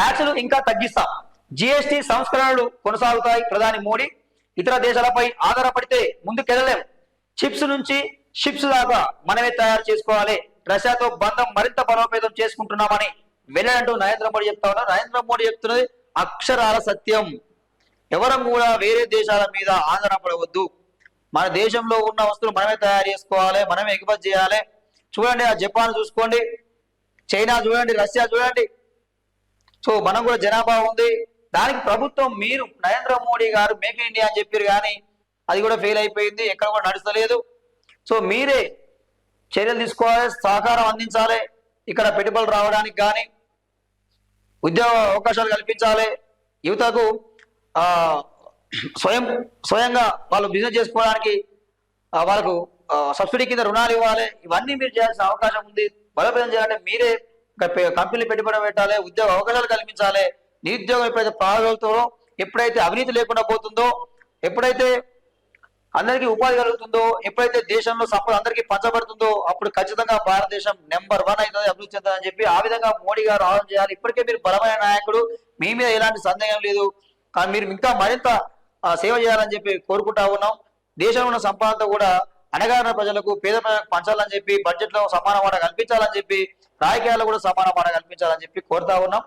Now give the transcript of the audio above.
ట్యాక్సులు ఇంకా తగ్గిస్తాం. జిఎస్టి సంస్కరణలు కొనసాగుతాయి ప్రధాని మోడీ. ఇతర దేశాలపై ఆధారపడితే ముందుకెళ్ళలేం చిప్స్ నుంచి షిప్స్ దాకా మనమే తయారు చేసుకోవాలి. రష్యాతో బంధం మరింత బలోపేతం చేసుకుంటున్నామని వెళ్ళంటూ నరేంద్ర మోడీ చెప్తా ఉన్నారు. నరేంద్ర మోడీ చెప్తున్నది అక్షరాల సత్యం. ఎవరం కూడా వేరే దేశాల మీద ఆధారపడవద్దు. మన దేశంలో ఉన్న వస్తువులు మనమే తయారు చేసుకోవాలి మనమే ఎగుమతి చేయాలి. చూడండి ఆ జపాన్ చూసుకోండి చైనా చూడండి రష్యా చూడండి. సో మనం కూడా జనాభా ఉంది. దానికి ప్రభుత్వం మీరు నరేంద్ర మోడీ గారు మేక్ ఇన్ ఇండియా అని చెప్పారు కానీ అది కూడా ఫెయిల్ అయిపోయింది ఎక్కడ కూడా నడుస్తలేదు. సో మీరే చర్యలు తీసుకోవాలి సహకారం అందించాలి ఇక్కడ పెట్టుబడులు రావడానికి కానీ ఉద్యోగ అవకాశాలు కల్పించాలి. యువతకు స్వయం స్వయంగా వాళ్ళు బిజినెస్ చేసుకోవడానికి వాళ్ళకు సబ్సిడీ కింద రుణాలు ఇవ్వాలి. ఇవన్నీ మీరు చేయాల్సిన అవకాశం ఉంది. బలోపేతం చేయాలంటే మీరే కంపెనీలు పెట్టుబడి పెట్టాలి ఉద్యోగ అవకాశాలు కల్పించాలి. నిరుద్యోగం ఎప్పుడైతే ప్రారంభమవుతుందో ఎప్పుడైతే అవినీతి లేకుండా పోతుందో ఎప్పుడైతే అందరికీ ఉపాధి కలుగుతుందో ఎప్పుడైతే దేశంలో సంపద అందరికీ పంచబడుతుందో అప్పుడు ఖచ్చితంగా భారతదేశం నెంబర్ వన్ అవుతుంది అభివృద్ధి చెందని చెప్పి ఆ విధంగా మోడీ గారు ఆలోచన చేయాలి. ఇప్పటికే మీరు బలమైన నాయకుడు మీ మీద ఎలాంటి సందేహం లేదు. కానీ మీరు ఇంకా మరింత సేవ చేయాలని చెప్పి కోరుకుంటా ఉన్నాం. దేశంలో ఉన్న సంపద కూడా అనగారిన ప్రజలకు పేద ప్రజలకు పంచాలని చెప్పి బడ్జెట్లో సమాన వాటా కల్పించాలని చెప్పి రాజకీయాల్లో కూడా సమాన వాటా కల్పించాలని చెప్పి కోరుతా ఉన్నాం.